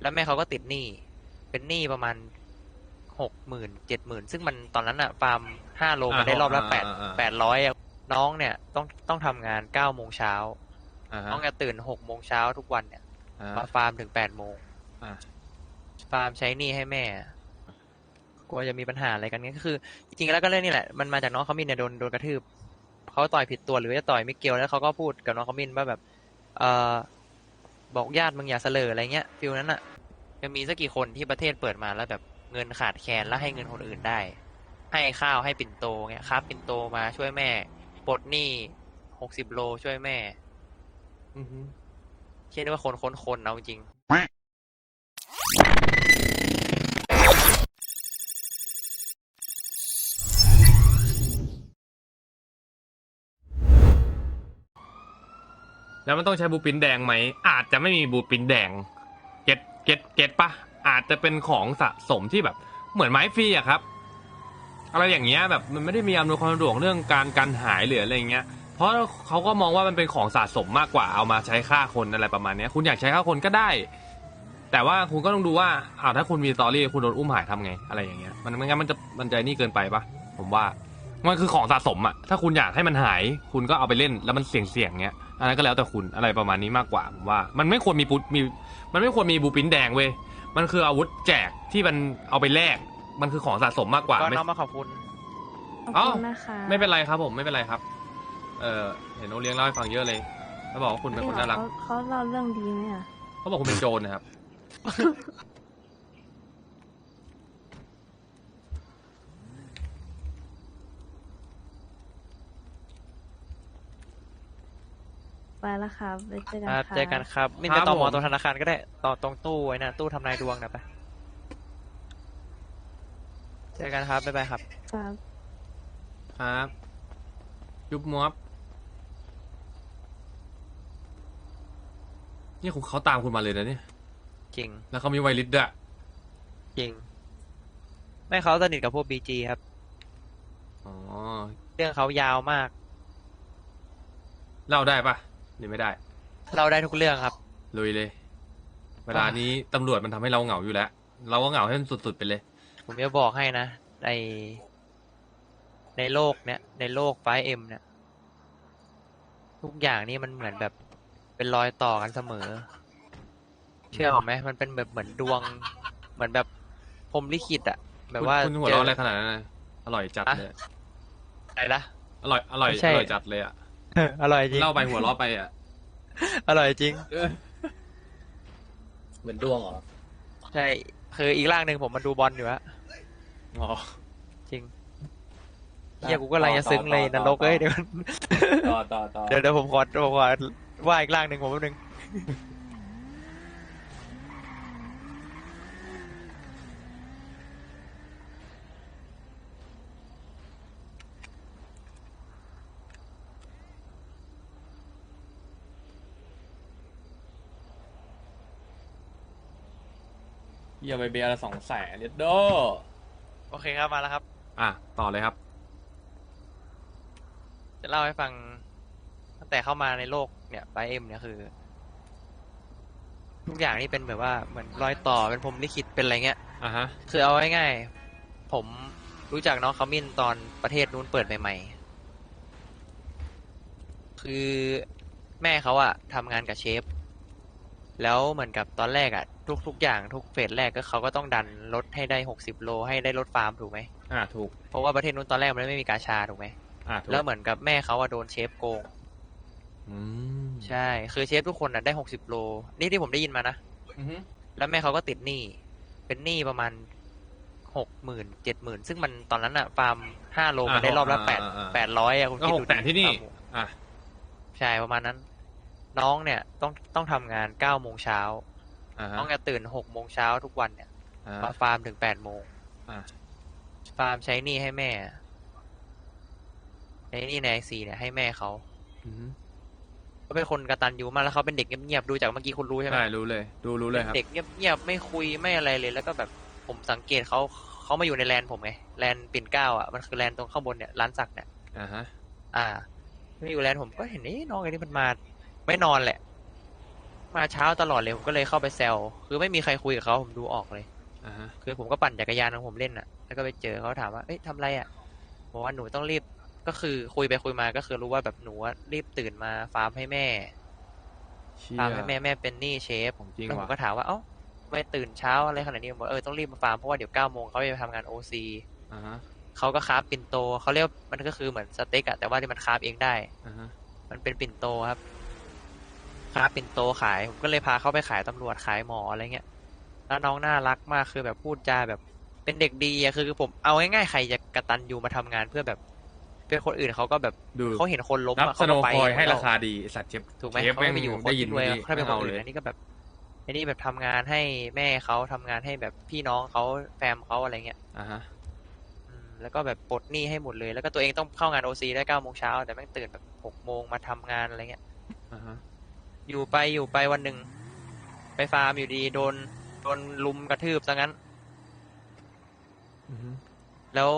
แล้วแม่เขาก็ติดหนี้ เป็นหนี้ประมาณหกหมื่นเจ็ดหมื่นซึ่งมันตอนนั้นอะฟาร์มห้าโลมันได้รอบละแปดแปดร้อยอะน้องเนี่ยต้องต้องทำงานเก้าโมงเช้าอ่าฮะน้องจะตื่นหกโมงเช้าทุกวันเนี่ยอ่ามาฟาร์มถึงแปดโมงอ่าฟาร์มใช้หนี้ให้แม่กลัวจะมีปัญหาอะไรกันเงี้ยก็คือ จริงๆแล้วก็เรื่องนี้แหละมันมาจากน้องเขามินเนี่ยโดนโดนกระทืบเขาต่อยผิดตัวหรือจะต่อยไม่เกี่ยวแล้วเขาก็พูดกับน้องเขามินว่าแบบ เออบอกญาติมึงอย่าเสลออะไรเงี้ยฟิลนั้นอะ จะมีสักกี่คนที่ประเทศเปิดมาแล้วแบบเงินขาดแคลนแล้วให้เงินคนอื่นได้ ให้ข้าวให้ปิ่นโตเงี้ยครับปิ่นโตมาช่วยแม่ปลดหนี้หกสิบโลช่วยแม่อือฮึเชื่อได้ว่าคนคนคนเอาจริงแล้วมันต้องใช้บูปินแดงไหม อาจจะไม่มีบูปินแดง เก็ตเก็ตปะอาจจะเป็นของสะสมที่แบบเหมือนไม้ฟรีอะครับ อะไรอย่างเงี้ยแบบมันไม่ได้มีอำนวยความสะดวกเรื่องการการหายหรืออะไรเงี้ย เพราะเขาก็มองว่ามันเป็นของสะสมมากกว่าเอามาใช้ฆ่าคนอะไรประมาณเนี้ย คุณอยากใช้ฆ่าคนก็ได้ แต่ว่าคุณก็ต้องดูว่าอ้าวถ้าคุณมีสตอรี่คุณโดนอุ้มหายทำไง อะไรอย่างเงี้ยมันไม่งั้นมันจะมันจนี่เกินไปปะผมว่ามันคือของสะสมอะถ้าคุณอยากให้มันหาย คุณก็เอาไปเล่นแล้วมันเสี่ยงเสี่ยงเงี้ย อันนั้นก็แล้วแต่คุณอะไรประมาณนี้มากกว่าผมว่า มันไม่ควรมีปุ๊มีมันไม่ควรมีบูปินแดงเว้ยมันคืออาวุธแจกที่มันเอาไปแลกมันคือของสะสมมากกว่าก็ไม่ น้องมาขอบคุณ ขอบคุณนะคะไม่เป็นไรครับผมไม่เป็นไรครับ เออเห็นโอเลี้ยงเล่าให้ฟังเยอะเลยแล้วบอกว่าคุณเป็นคนน่ารัก เขาเขาเล่าเรื่องดีไหมอะ เขาบอกคุณเป็นโจรนะครับ ไปแล้วครับไปเจอกันครับค่ะเจอกันครับมินครัจะบต่อมอผม ตรงธนาคารก็ได้ต่อตรงตู้ไว้นะตู้ทำนายดวงนะไปเจอกันครับบ๊ายบายครับ ครับ ครับยุบมวบนี่คุณเขาตามคุณมาเลยนะเนี่ย จริงแล้วเขามีไวริสด้วยจริงไม่เขาสนิทกับพวกบีจีครับ อ๋อเรื่องเขายาวมาก เล่าได้ปะ หรือไม่ได้ เราได้ทุกเรื่องครับ ลุยเลย เวลานี้ตำรวจมันทำให้เราเหงาอยู่แล้ว เราก็เหงาให้มันสุดๆไปเลย ผมจะบอกให้นะในในโลกเนี้ยในโลกไฟเอ็มเนี่ยทุกอย่างนี่มันเหมือนแบบเป็นรอยต่อกันเสมอ เชื่อผมไหมมันเป็นแบบเหมือนดวง เหมือนแบบพรหมลิขิตอะแบบว่าคุณคุณหัวเราะอะไรขนาดนั้นนะอร่อยจัดเลยอะไรนะอร่อยอร่อยไม่ใช่อร่อยจัดเลยอะ อร่อยจริง เล่าไปหัวเราะไปอะอร่อยจริงเหมือนดวงเหรอใช่ คืออีกร่างหนึ่งผมมาดูบอลอยู่ฮะอ๋อจริงเฮียกูก็ลังจะซึ้งเลยนรกเอ้ยเดี๋ยวต่อต่อต่อเดี๋ยวเดี๋ยวผมขอผมขอว่าอีกร่างหนึ่งผมแป๊บนึง เยี่ยไปเบียร์ละสองแสนเลียดโดโอเคครับมาแล้วครับ อะต่อเลยครับ จะเล่าให้ฟังตั้งแต่เข้ามาในโลกเนี่ยไบเอ็มเนี่ยคือ ทุกอย่างนี่เป็นแบบว่าเหมือนรอยต่อเป็นพรหมลิขิตเป็นอะไรเงี้ย อะฮะ คือเอาง่ายๆผมรู้จักน้องขมิ้นตอนประเทศนู้นเปิดใหม่ๆ คือแม่เขาอะทำงานกับเชฟ แล้วเหมือนกับตอนแรกอะทุกๆอย่างทุกเฟสแรกก็เขาก็ต้องดันรถให้ได้หกสิบโลให้ได้รถฟาร์มถูกไหมอะถูก เพราะว่าประเทศนู้นตอนแรกมันไม่มีกาชาถูกไหมอะถูกแล้วเหมือนกับแม่เขาอะโดนเชฟโกงอืมใช่ คือเชฟทุกคนอะได้หกสิบโล นี่ที่ผมได้ยินมานะอือฮึแล้วแม่เขาก็ติดหนี้ เป็นหนี้ประมาณหกหมื่นเจ็ดหมื่นซึ่งมันตอนนั้นอะฟาร์มห้าโลมันได้รอบละแปดแปดร้อยอะคุณก็คิดหดูกดิแสนที่นี่ฟาร์มหมูอะใช่ประมาณนั้น น้องเนี่ยต้องต้องทำงานเก้าโมงเช้าอะฮะ น้องจะตื่นหกโมงเช้าทุกวันเนี่ย อะมาฟาร์มถึงแปดโมง อะฟาร์มใช้หนี้ให้แม่ใช้หนี้ในไอซีเนี่ยให้แม่เขาอือฮึก็เป็นคนกระตันยูมากแล้วเขาเป็นเด็กเงียบๆดูจากเมื่อกี้คุณรู้ใช่ไหมใช่รู้เลย ดูรู้เลยครับ เด็กเงียบๆไม่คุยไม่อะไรเลย แล้วก็แบบผมสังเกตเขาเขามาอยู่ในแลนด์ผมไงแลนด์ปิ่นเกล้าอะมันคือแลนด์ตรงข้างบนเนี่ยร้านสักเนี่ยอะฮะ อ่าไม่อยู่แลนด์ผมก็เห็นนี่น้องไอ้นี่มันมา ไม่นอนแหละ มาเช้าตลอดเลยผมก็เลยเข้าไปแซวคือไม่มีใครคุยกับเขาผมดูออกเลย อ่าฮะคือผมก็ปั่นจักรยานของผมเล่นอะ แล้วก็ไปเจอเขาถามว่า เอ้ยทำไรอะบอกว่าหนูต้องรีบ ก็คือคุยไปคุยมาก็คือรู้ว่าแบบหนูอะรีบตื่นมาฟาร์มให้แม่ เชี่ย ฟาร์มให้แม่แม่เป็นหนี้เชฟของจริงแล้วผมว่ะ ก็ถามว่าเอ้าทำไม่ตื่นเช้าอะไรขนาดนี้ผมบอกเออต้องรีบมาฟาร์มเพราะว่าเดี๋ยวเก้าโมงเขาจะไปทำงานโอซีอ่าฮะเขาก็คราฟปิ่นโตเขาเรียกว่ามันก็คือเหมือนสเต็กอะแต่ว่าที่มันคราฟเองได้ อ่าฮะมันเป็นปิ่นโตครับ คราฟปิ่นโตขาย ผมก็เลยพาเขาไปขายตำรวจขายหมออะไรเงี้ย แล้วน้องน่ารักมากคือแบบพูดจาแบบเป็นเด็กดีอะคือผมเอาง่ายๆใครจะกระตันยูมาทำงานเพื่อแบบเป็นคนอื่นเขาก็แบบดูเขาเห็นคนล้มรับอะสเขาโนก็ไปคอยให้แล้วราคาดีไอ้สัตว์เจ็บถูกไหมเชฟเขาแม่งไปอยู่กับคนได้ยินที่รวยดีถ้าเป็นคนเอาอื่นเลยอันนี้ก็แบบอันนี้แบบทำงานให้แม่เขาทำงานให้แบบพี่น้องเขาแฟมเขาอะไรเงี้ยอ่าฮะอืมแล้วก็แบบปลดหนี้ให้หมดเลย แล้วก็ตัวเองต้องเข้างานโอซีได้เก้าโมงเช้าแต่แม่งตื่นแบบหกโมงมาทำงานอะไรเงี้ยอ่าฮะ อยู่ไปอยู่ไปวันหนึ่ง ไปฟาร์มอยู่ดีโดนโดนลุมกระทืบซะงั้น อือฮึแล้ว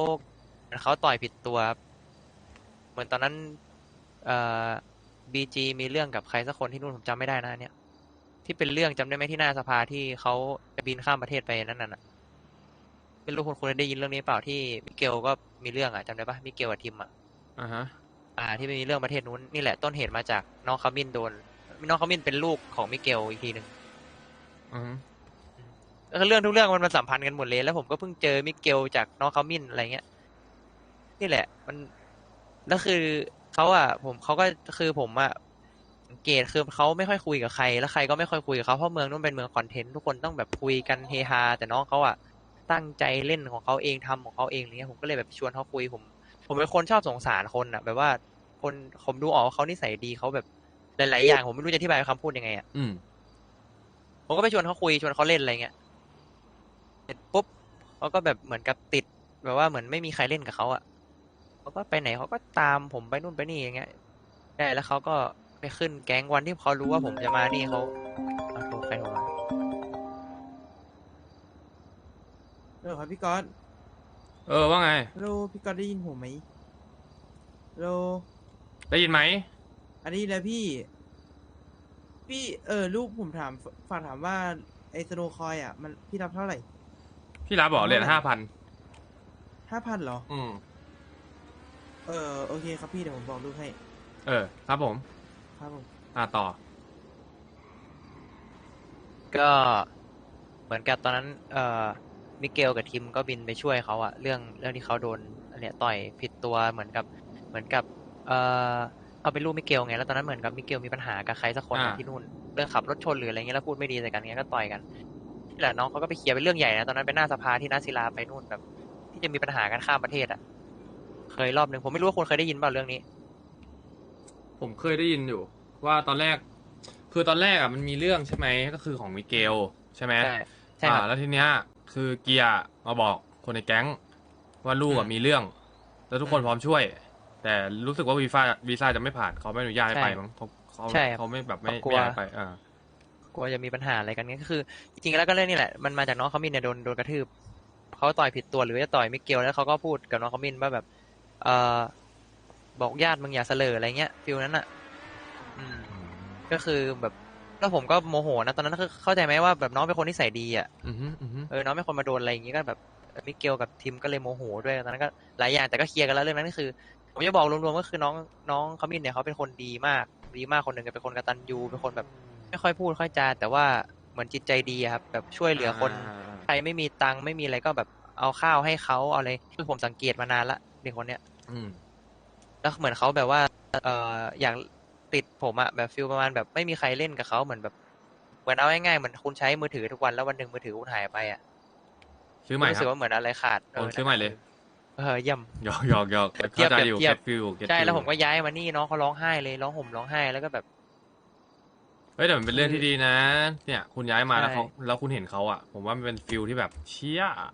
เขาต่อยผิดตัวครับเหมือนตอนนั้น เอ่อบีจีมีเรื่องกับใครสักคนที่นู่นผมจำไม่ได้นะอันเนี่ย ที่เป็นเรื่องจำได้ไหมที่หน้าสภาที่เขาจะบินข้ามประเทศไปนั่นน่ะไม่รู้คุณคุณได้ยินเรื่องนี้เปล่าที่มิเกลก็มีเรื่องอะจำได้ปะมิเกลกับทิมอะ อ่าฮะ อ่า ที่มีเรื่องประเทศนู้นนี่แหละต้นเหตุมาจากน้องคามินโดน น้องคามินเป็นลูกของมิเกลอีกทีหนึ่งอือฮึแล้วก็เรื่องทุกเรื่องมันมาสัมพันธ์กันหมดเลย แล้วผมก็เพิ่งเจอมิเกลจากน้องคามินอะไรเงี้ยนี่แหละ มันแล้วคือเขาอะผมเขาก็คือผมอะสังเกตคือเขาไม่ค่อยคุยกับใคร แล้วใครก็ไม่ค่อยคุยกับเขาเพราะเมืองนู้นเป็นเมืองคอนเทนต์ทุกคนต้องแบบคุยกันเฮฮาแต่น้องเขาอะตั้งใจเล่นของเขาเองทำของเขาเองอะไรเงี้ยผมก็เลยแบบชวนเขาคุยผม ผมเป็นคนชอบสงสารคนอะแบบว่าคนผมดูออกว่าเขานิสัยดีเขาแบบ หลายๆอย่างผมไม่รู้จะอธิบายเป็นคำพูดยังไงอะอืมผมก็ไปชวนเขาคุยชวนเขาเล่นอะไรเงี้ยเสร็จปุ๊บเขาก็แบบเหมือนกับติด แบบว่าเหมือนไม่มีใครเล่นกับเขาอะเขาก็ไปไหนเขาก็ตามผมไปนู่นไปนี่อย่างเงี้ยใช่แล้วเขาก็ไปขึ้นแก๊งวันที่เขารู้ว่าผมจะมานี่เขาเอาโทรใครโทรมาเออครับพี่ก๊อตเออว่าไง ฮัลโหลพี่ก๊อตได้ยินผมไหมฮัลโหลได้ยินไหม อันนี้แหละพี่ พี่เออลูกผมถามฝฝากถามว่าไอ้สโนคอยอะ มันพี่รับเท่าไหร่ พี่รับบอกเหรียญห้าพันห้าพันเหรอ อืม เออโอเคครับพี่เดี๋ยวผมบอกลูกให้ เออ ครับผม ครับผม อ่าต่อ ก็เหมือนกับตอนนั้น เอ่อมิเกลกับทิมก็บินไปช่วยเขาอะเรื่องเรื่องที่เขาโดนอันเนี้ยต่อยผิดตัวเหมือนกับ เหมือนกับ เอ่อ เอาเป็นลูกมิเกลไงแล้วตอนนั้นเหมือนกับมิเกลมีปัญหากับใครสักคนอะอ่า ที่นู่นเรื่องขับรถชนหรืออะไรเงี้ยแล้วพูดไม่ดีใส่กันเงี้ยก็ต่อยกันนี่แหละน้องเขาก็ไปเคลียร์เป็นเรื่องใหญ่นะตอนนั้นเป็นหน้าสภาที่นาศิลาไปนู่นแบบ ที่จะมีปัญหากันข้ามประเทศอะเคยรอบหนึ่งผมไม่รู้ว่าคุณเคยได้ยินเปล่าเรื่องนี้ ผมเคยได้ยินอยู่ ว่าตอนแรก คือตอนแรกอะมันมีเรื่องใช่ไหมก็คือของมิเกลใช่ไหม ใช่ใช่ครับอ่าแล้วทีเนี้ยคือเกียร์มาบอกคนในแก๊งว่าลูกอะอืมมีเรื่อง แล้วทุกคนอืม พร้อมช่วย แต่รู้สึกว่าวีซ่าวีซ่าจะไม่ผ่านเขาไม่อนุญาตให้ใช่ไปมั้งเขาเขาใช่ครับเขาไม่แบบไม่เขากลัว ไม่อยากให้ไปอ่า กลัวจะมีปัญหาอะไรกันเงี้ยก็คือ จริงๆแล้วก็เรื่องนี้แหละมันมาจากน้องเขามินเนี่ยโดนโดนกระทืบเขาต่อยผิดตัวหรือจะต่อยมิเกลแล้วเขาก็พูดกับน้องเขามินว่าแบบ เออบอกญาติมึงอย่าเสลออะไรเงี้ยฟิลนั้นอะ อืม ก็คือแบบแล้วผมก็โมโหนะตอนนั้นคือเข้าใจไหมว่าแบบน้องเป็นคนที่ใส่ดีอะ อือฮึอือฮึเออน้องเป็นคนมาโดนอะไรอย่างงี้ก็แบบมิเกลกับทิมก็เลยโมโหด้วยตอนนั้นก็หลายอย่างแต่ก็เคลียร์กันแล้วเรื่องนั้นก็คือ ผมจะบอกรวมๆก็คือน้องน้องเขามินเนี่ยเขาเป็นคนดีมากดีมากคนหนึ่งเป็นคนกตัญญูเป็นคนแบบ ไม่ค่อยพูดค่อยจาแต่ว่าเหมือนจิตใจดีอะครับแบบช่วยเหลือคนอ่าใครไม่มีตังค์ไม่มีอะไรก็แบบเอาข้าวให้เขาเอาอะไรคือผมสังเกตมานานละเด็กคนเนี้ยอืม แล้วเหมือนเขาแบบว่า เอ่ออยากติดผมอะแบบฟิลประมาณแบบไม่มีใครเล่นกับเขาเหมือนแบบเหมือนเอาง่ายๆเหมือนคุณใช้มือถือทุกวันแล้ววันหนึ่งมือถือคุณหายไปอะซื้อใหม่รู้คสึกรับว่าเหมือนอะไรขาดโอนซื้อใหม่เลย เออเยี่ยมหยอกหยอกหยอกเทียบเข้าใจอยู่เทียบเก็ตฟิลเก็ตใช่ฟิลแล้วผมก็ย้ายมานี่น้องเขาร้องไห้เลยร้องห่มร้องไห้แล้วก็แบบ เฮ้ยแต่มันเป็นเรื่องที่ดีนะ เนี่ย คุณย้ายมาแล้วใช่เขาแล้วคุณเห็นเขาอะ ผมว่ามันเป็นฟิลที่แบบเชี่ยอะ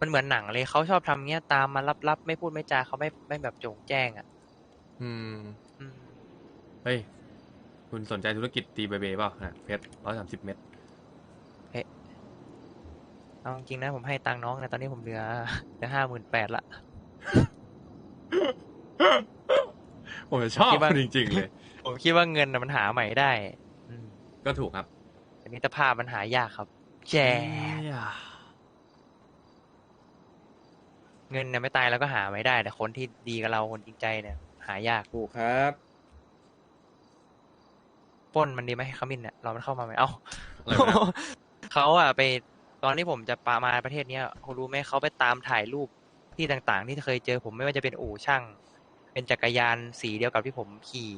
มันเหมือนหนังเลยเขาชอบทำเงี้ยตามมารับๆไม่พูดไม่จาเขาไม่ไม่แบบโจงแจ้งอะอืมอืมเฮ้ยคุณสนใจธุรกิจตีเบเบเปล่านะเพชรร้อยสามสิบเม็ด เอาจริงๆนะผมให้ตังค์น้องนะตอนนี้ผมเหลือเหลือห้าหมื่นแปดละ ผมจะชอบคิดว่าคุณจริงๆเลย ผมคิดว่าเงินน่ะมันหาใหม่ได้ อืมก็ถูกครับแต่มิตรภาพมันหายากครับแจเงินเนี่ยไม่ตายแล้วก็หาไม่ได้ แต่คนที่ดีกับเราคนจริงใจเนี่ย หายากถูกครับ ปล้นมันดีไหมขมิ้นเนี่ยเรามันเข้ามาไหมเอ้า อะไรนะเขาอะไป ตอนที่ผมจะปามาประเทศเนี้ยคุณรู้ไหมเขาไปตามถ่ายรูปที่ต่างๆ ที่เคยเจอผมไม่ว่าจะเป็นอู่ช่าง เป็นจักรยานสีเดียวกับที่ผมขี่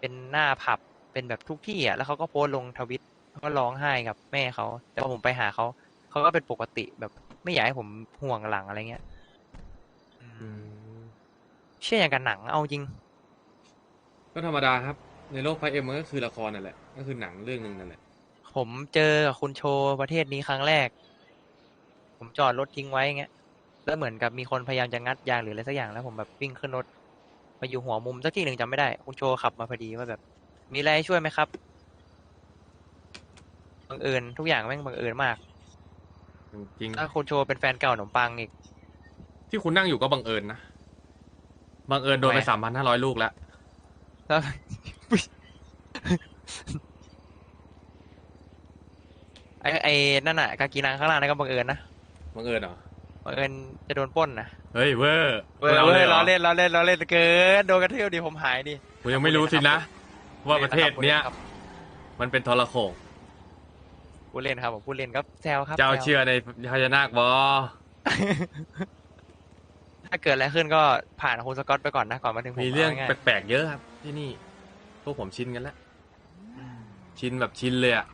เป็นหน้าผับเป็นแบบทุกที่อะแล้วเขาก็โพสต์ลงทวิตเขาก็ร้องไห้กับแม่เขาแต่พอผมไปหาเขาเขาก็เป็นปกติแบบไม่อยากให้ผมห่วงหลังอะไรเงี้ยเชื่ออย่างกันหนังเอาจริง ก็ธรรมดาครับ ในโลกไฟเอ็มมันก็คือละครนั่นแหละ ก็คือหนังเรื่องหนึ่งนั่นแหละ ผมเจอกับคุณโชว์ประเทศนี้ครั้งแรก ผมจอดรถทิ้งไว้อย่างเงี้ย แล้วเหมือนกับมีคนพยายามจะงัดยางหรืออะไรสักอย่างแล้วผมแบบวิ่งขึ้นรถมาอยู่หัวมุมสักที่หนึ่งจำไม่ได้ คุณโชว์ขับมาพอดีว่าแบบ มีอะไรให้ช่วยไหมครับบังเอิญทุกอย่างแม่งบังเอิญมาก จริงถ้าคุณโชว์เป็นแฟนเก่าขนมปังอีกๆที่คุณนั่งอยู่ก็บังเอิญนะบังเอิญโดนไปทำไมสามพันห้าร้อยลูกแล้วแล้ว ไอ้ไอ้นั่นน่ะกากีนังข้างล่างนั่นก็บังเอิญนะบังเอิญเหรอบังเอิญจะโดนปล้นนะเฮ้ยเวอร์เว้ยคุณอาเว้ยหรล้ออเล่นล้อเล่นล้อเล่นเกินโดนกระเทือบดิผมหายดิคุณยังไม่รู้สินะ ว่าประเทศเนี้ยครับมันเป็นทรโขงพูดเล่นครับผมพูดเล่นก็แซวครับเจ้าแซวเชื่อในพญานาคบอถ้าเกิดอะไรขึ้นก็ผ่านคุณสกอตไปก่อนนะก่อนมาถึงผมมีเรื่องาง่ายแปลกๆเยอะครับ ที่นี่พวกผมชินกันแล้วชินแบบชินเลยอะ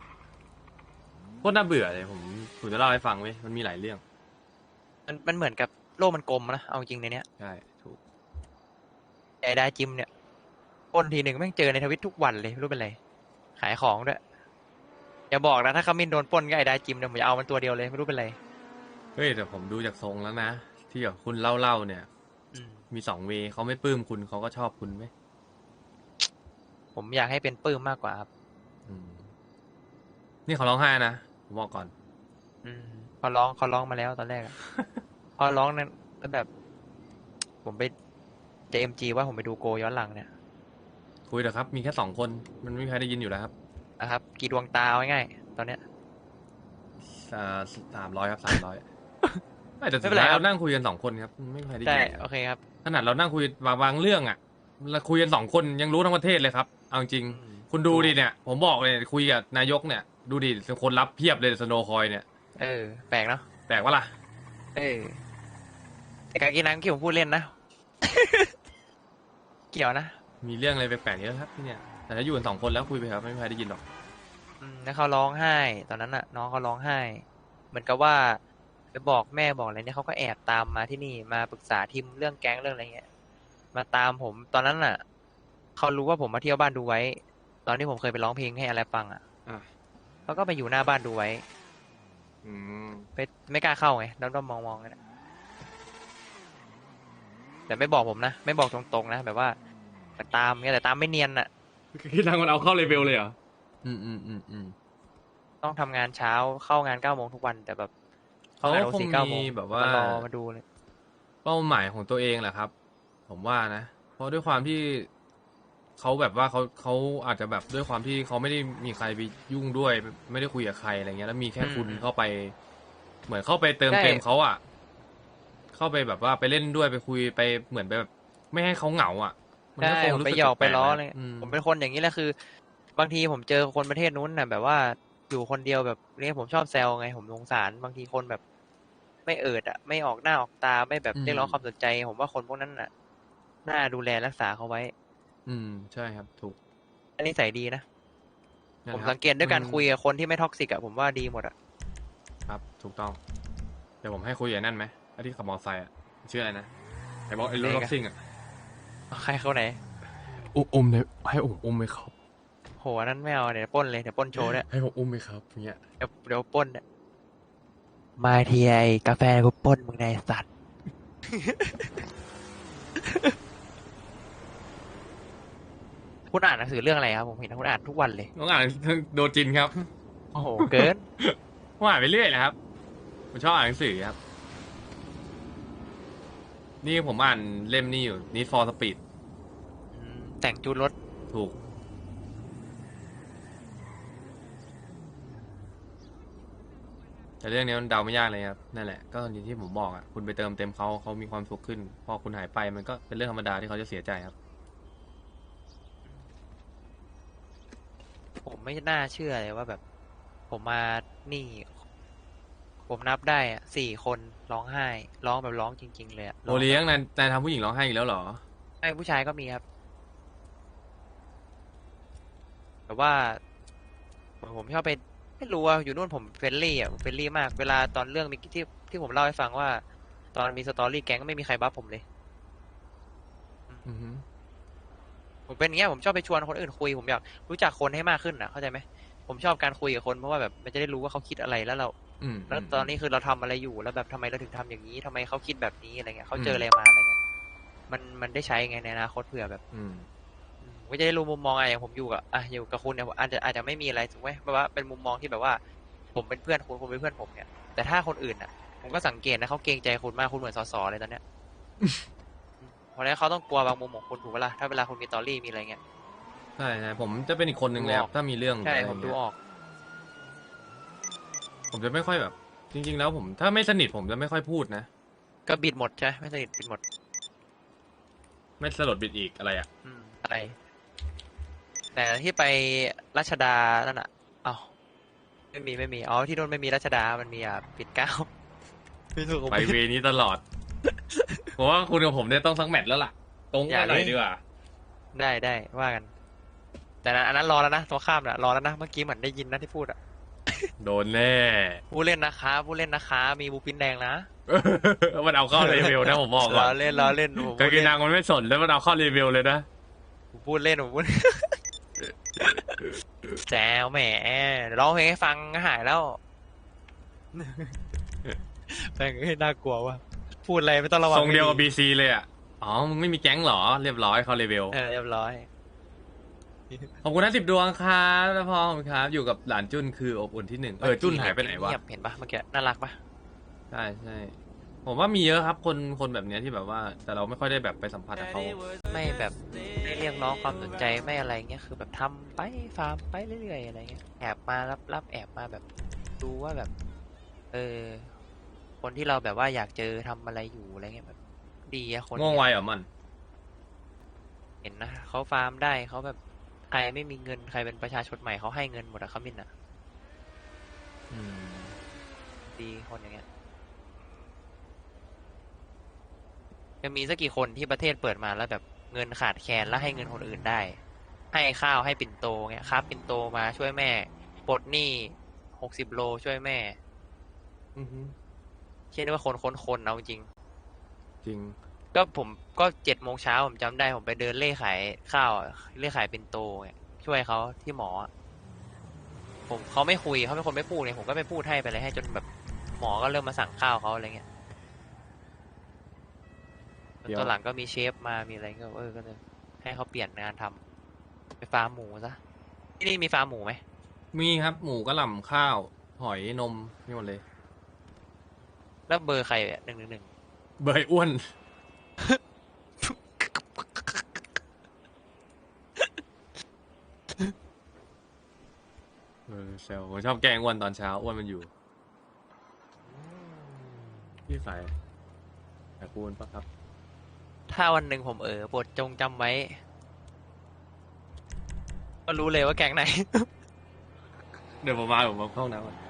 โคตรน่าเบื่อเลยผมผมจะเล่าให้ฟังเว้ยมันมีหลายเรื่อง มันมันเหมือนกับโลกมันกลมนะ เอาจริงในเนี้ยใช่ถูกไอ้ได้จิมเนี่ยปล้นทีหนึ่งแม่งเจอในทวิตทุกวันเลยไม่รู้เป็นไร ขายของด้วย อย่าบอกนะถ้าขมิ้นโดนปล้นก็ไอ้ได้จิมเนี่ยผมจะเอามันตัวเดียวเลยไม่รู้เป็นไร เฮ้ยแต่ผมดูจากทรงแล้วนะ ที่แบบคุณเล่าเล่าๆเนี่ย อืม มีสองเวย์เขาไม่ปลื้มคุณเขาก็ชอบคุณไหมผมอยากให้เป็นปื้มมากกว่าครับ อืมนี่เขาร้องไห้นะ ผมบอกก่อน อืมเขาร้องเขาร้องมาแล้วตอนแรกอะพอร้องนั้นแล้วแบบ ผมไปเจมจีว่าผมไปดูโกย้อนหลังเนี่ย คุยเถอะครับ มีแค่สองคน มันไม่มีใครได้ยินอยู่แล้วครับนะครับ กี่ดวงตาเอาง่ายๆตอนเนี้ย สามร้อยครับสามร้อยไม่แต่สุดไม่เป็นไรท้ายครับ เรานั่งคุยกันสองคนครับไม่มีใครได้ได้ยินโอเคครับ ขนาดเรานั่งคุยบางบางเรื่องอะเราคุยกันสองคนยังรู้ทั้งประเทศเลยครับเอาจริงอืมคุณดูดิเนี่ย ผมบอกเลยคุยกับนายกเนี่ย ดูดิคนรับเพียบเลยสโนคอยเนี่ยเออ แปลกเนาะแปลกวะล่ะ เออไอ้การกินนังที่ผมพูดเล่นนะ เกี่ยวนะ มีเรื่องอะไรแปลกๆเยอะครับที่เนี่ย แต่ถ้าอยู่กันสองคนแล้วคุยไปครับไม่มีใครได้ยินหรอกอืมแล้วเขาร้องไห้ ตอนนั้นน่ะ น้องเขาร้องไห้ เหมือนกับว่าไปบอกแม่บอกอะไรเนี่ยเขาก็แอบตามมาที่นี่มาปรึกษาทีมเรื่องแก๊งเรื่องอะไรเงี้ย มาตามผมตอนนั้นน่ะ เขารู้ว่าผมมาเที่ยวบ้านดูไว้ ตอนที่ผมเคยไปร้องเพลงให้อะไรฟังอะอะ เขาก็ไปอยู่หน้าบ้านดูไว้อืมไปไม่กล้าเข้าไงด้อมๆมองๆกันอะแต่ไม่บอกผมนะ ไม่บอกตรงๆนะ แบบว่าไปตามเงี้ยแต่ตามไม่เนียนอะคิดทางมันเอาเข้าเลเวลเลยเหรออืมอืมอืมอืมต้องทำงานเช้าเข้างานเก้าโมงทุกวันแต่แบบเขางานคงสี่เก้าโมมีงแบบว่ามารอมาดูเลย เป้าหมายของตัวเองแหละครับ ผมว่านะ เพราะด้วยความที่ เขาแบบว่าเขาเขาอาจจะแบบด้วยความที่เขาไม่ได้มีใครไปยุ่งด้วย ไม่ได้คุยกับใครอะไรเงี้ย แล้วมีแค่คุณเข้าไป เหมือนเข้าไปเติมเต็มเขาอะ เข้าไปแบบว่าไปเล่นด้วยไปคุยไปเหมือนไปแบบ ไม่ให้เขาเหงา อะมันก็ได้คงผมรู้ไปสึกหยอกไปแปลกๆล้อนะเลยอืมผมเป็นคนอย่างนี้แหละคือ บางทีผมเจอคนประเทศนู้นน่ะ แบบว่าอยู่คนเดียวแบบเรียกผมชอบแซวไง ผมสงสารบางทีคนแบบ ไม่เอิดอะ ไม่ออกหน้าออกตาไม่แบบเรียกร้องความสนใจ ผมว่าคนพวกนั้นน่ะ น่าดูแลรักษาเขาไว้ อืม ใช่ครับ ถูก อันนี้ใส่ดีนะ นั่นผมแหละครับสังเกตด้วยการคุยกับคนที่ไม่ท็อกซิกอะผมว่าดีหมดอะครับ ถูกต้อง เดี๋ยวผมให้คุยกับนั่นไหมไอ้ที่ขับมอเตอร์ไซค์อะชื่ออะไรนะ ไอ้บอกไอ้รถไหนบ็กัอนกซิ่งอะใครเขาไหนอุ้มอุ้มเลยให้อุ้มอุ้มไหมครับ โหอันนั้นไม่เอาเดี๋ยวปล้นเลยเดี๋ยวปล้นโชว์ด้วยให้ผมอุ้มไหมครับเงี้ย เดี๋ยวเดี๋ยวปล้นเนี่ยมาทีไอกาแฟกูปล้นมึงในสัตว์ คุณอ่านหนังสือเรื่องอะไรครับ ผมเห็นคุณอ่านทุกวันเลยผมอ่านโดจินครับ โอ้โห เกินผมอ่านไปเรื่อยนะครับ ผมชอบอ่านหนังสือครับ นี่ผมอ่านเล่มนี้อยู่ Need for Speed แต่งจูดรถ ถูก แต่เรื่องนี้มันเดาไม่ยากเลยครับ นั่นแหละ ก็อย่ที่ผมบอกอะ คุณไปเติมเต็มเขาเขามีความสุขขึ้น พอคุณหายไปมันก็เป็นเรื่องธรรมดาที่เขาจะเสียใจครับ ผมไม่น่าเชื่อเลยว่าแบบ ผมมานี่ ผมนับได้อะสี่คนร้องไห้ ร้องแบบร้องจริง ๆ เลยอะโอเลี้ยงนายนายทำผู้หญิงร้องไห้อีกแล้วเหรอไอ้ผู้ชายก็มีครับ แต่ว่า ผมชอบไปไม่รู้ว่าอยู่นู่นผมเฟรนลี่อะผมเฟรนลี่มาก เวลาตอนเรื่องมีที่ที่ผมเล่าให้ฟังว่า ตอนมีสตอรี่แก๊งก็ไม่มีใครบัฟผมเลย อือฮึ ผมเป็นอย่างเงี้ยผมชอบไปชวนคนอื่นคุยผมอยากรู้จักคนให้มากขึ้นอะเข้าใจไหมผมชอบการคุยกับคนเพราะว่าแบบมันจะได้รู้ว่าเขาคิดอะไรแล้วเราอืมแล้วตอนนี้คือเราทำอะไรอยู่แล้วแบบทำไมเราถึงทำอย่างนี้ทำไมเขาคิดแบบนี้อะไรเงี้ยเขาเจอมอะไรมาอะไรเงี้ยมันมันได้ใช้ไงในอนาคตเผื่อแบบอืมอืมก็จะได้รู้มุมมองอะไรอย่างผมอยู่กับอะอยู่กับคุณเนี่ยผมอาจจะอาจจะไม่มีอะไรถูกไหมแบบว่าเป็นมุมมองที่แบบว่า ผมเป็นเพื่อนคุณคุณเป็นเพื่อนผมเนี่ยแต่ถ้าคนอื่นอะผมก็สังเกตนะเขาเกรงใจคุณมากคุณเหมือนสอสอเลยตอนเนี้ยอืม เพราะฉะนั้นเขาต้องกลัวบางมุมของคุณถูกปะล่ะถ้าเวลาคุณมีตอรี่มีอะไรเงี้ย ใช่ใช่ผมจะเป็นอีกคนหนึ่งเลยครับถ้ามีเรื่องใช่อะไรผมอย่างดูเงี้ยออก ผมจะไม่ค่อยแบบ จริง ๆ แล้วผมถ้าไม่สนิทผมจะไม่ค่อยพูดนะก็บิดหมดใช่ไหมไม่สนิทบิดหมด ไม่สลดบิดอีกอะไรอะอืมอะไร แต่ที่ไปรัชดานั่นอะเอ้าไม่มีไม่มีอ๋อที่นู่นไม่มีรัชดา มันมีอะปิดเกล้าไม่ถูกไปเวนี้ตลอด ผมว่าคุณกับผมเนี่ยต้องสักแมตช์แล้วล่ะ ตรงกันหน่อยดีกว่า ได้ได้ว่ากัน แต่นั้นอันนั้นรอแล้วนะตัวข้ามน่ะรอแล้วนะเมื่อกี้เหมือนได้ยินนะที่พูดอะโดนแน่ผู้เล่นนะคะผู้เล่นนะคะ มีบูปินแดงนะมันเอาเข้าเลเวลนะผมบอกก่รออนเล่นรอเล่นผมกาพูดกิเล่นนังมันไม่สนแล้วมันเอาเข้าเลเวลเลยนะผมพูดเล่นผมพูดแจวแหมเดี๋ยวร้องเพลงให้ฟังก็หายแล้วแม่งเอ้ยน่ากลัวว่ะ พูดอะไรไม่ต้องระวังทรงเดียวกับให้บีซีเลยอะ อ๋อ มึงไม่มีแก๊งเหรอ เรียบร้อยเข้าเลเวลเออเรียบร้อย ขอบคุณนะสิบดวงครับแล้วพอขอบคุณครับ อยู่กับหลานจุนคืออบอุ่นที่หนึ่งเออจุนหายไปไหนวะเงียบเห็นปะเมื่อกี้น่ารักปะใช่ใช่ผมว่ามีเยอะครับคนคนแบบเนี้ยที่แบบว่า แต่เราไม่ค่อยได้แบบไปสัมผัสกับเขาไม่แบบไม่เรียกร้องความสนใจไม่อะไรเงี้ยคือแบบทำไปฟาร์มไปเรื่อยๆอะไรเงี้ยแอบมารับรับแอบมาแบบดูว่าแบบ เออ คนที่เราแบบว่าอยากเจอทำอะไรอยู่อะไรเงี้ยแบบ ดีอะคนง่วงเนี้ยไวเหรอมัน เห็นนะเขาฟาร์มได้เขาแบบใครไม่มีเงินใครเป็นประชาชนใหม่เขาให้เงินหมดอะเขามินอะอืม ดีคนอย่างเงี้ยจะมีสักกี่คนที่ประเทศเปิดมาแล้วแบบเงินขาดแคลนแล้วให้เงินคนอื่นได้ ให้ข้าวให้ปิ่นโตเงี้ยครับปิ่นโตมาช่วยแม่ปลดหนี้หกสิบโลช่วยแม่อือฮึ เชื่อได้ว่าคนคนคนเอาจริง จริง ก็ผมก็เจ็ดโมงเช้าผมจำได้ผมไปเดินเล่ขายข้าวอะเล่ขายปิ่นโตเนี่ยช่วยเขาที่หมออะผมเขาไม่คุยเขาเป็นคนไม่พูดเนี่ยผมก็ไม่พูดให้ไปเลยให้จนแบบหมอก็เริ่มมาสั่งข้าวเขาอะไรเงี้ยเดี๋ยว ตอนหลังก็มีเชฟมามีอะไรก็เออก็เลยให้เขาเปลี่ยนงานทำไปฟาร์มหมูซะที่นี่มีฟาร์มหมูไหมมีครับ หมูกระหล่ำข้าว หอยนมมีหมดเลย แล้วเบอร์ใครหนึ่งหนึ่งหนึ่งเบยอ้วน เออเซลผมชอบแกล้งอ้วนตอนเช้าอ้วนมันอยู่พี่สายแต่คูณปะครับ ถ้าวันหนึ่งผมเออโปรดจงจำไว้ ก็รู้เลยว่าแกงไหน เดี๋ยวผมมาผมมาเข้าห้องน้ำก่อน